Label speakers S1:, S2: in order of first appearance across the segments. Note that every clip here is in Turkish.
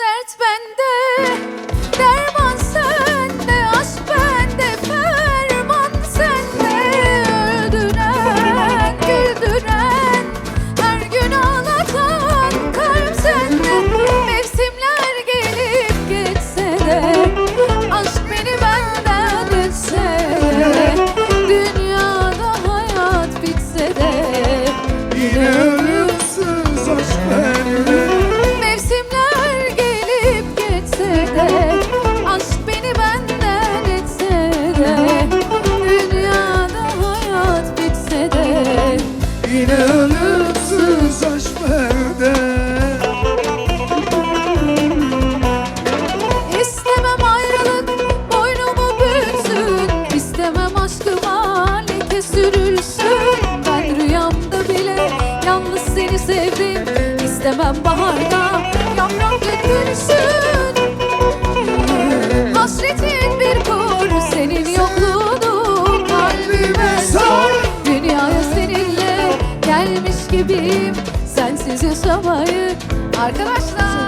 S1: Dert bende, derman sende, aşk bende, ferman sende. Öldüren, güldüren, her gün ağlatan kalp sende. Mevsimler gelip geçse de, aşk beni benden de, dünyada hayat bitse de,
S2: Yine
S1: İstemem ayrılık boynumu büksün İstemem aşkıma leke sürülsün. Ben rüyamda bile yalnız seni sevdim. İstemem baharda yaprak dökülsün. Hasretin sensiz yaşamayı Arkadaşlar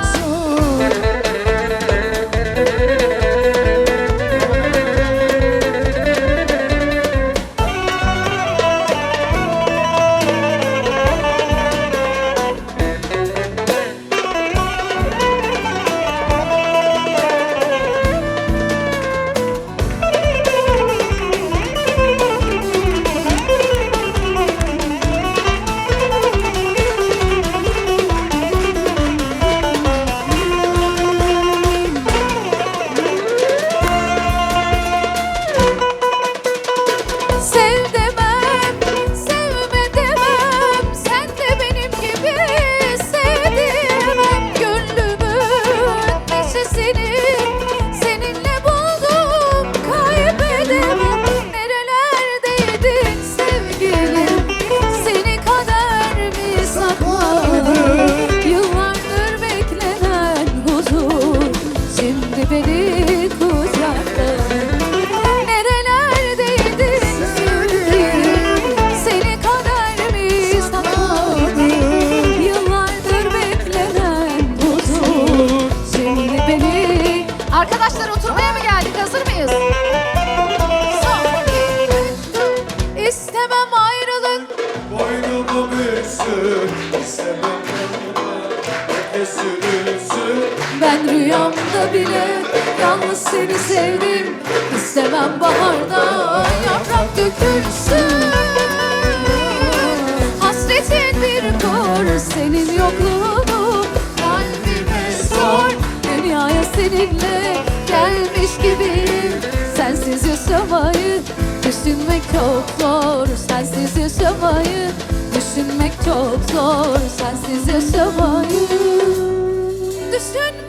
S1: Arkadaşlar oturmaya mı geldik hazır mıyız? İstemem ayrılık
S2: Boynumu büksün İstemem Leke sürülsün.
S1: Ben rüyamda bile yalnız seni sevdim. İstemem baharda yaprak dökülsün. Hasretin bir kor senin yokluğunu Kalbime sor dünyaya seninle Düşünmek çok zor sensiz yaşamayı Düşünmek çok zor sensiz yaşamayı Düşün.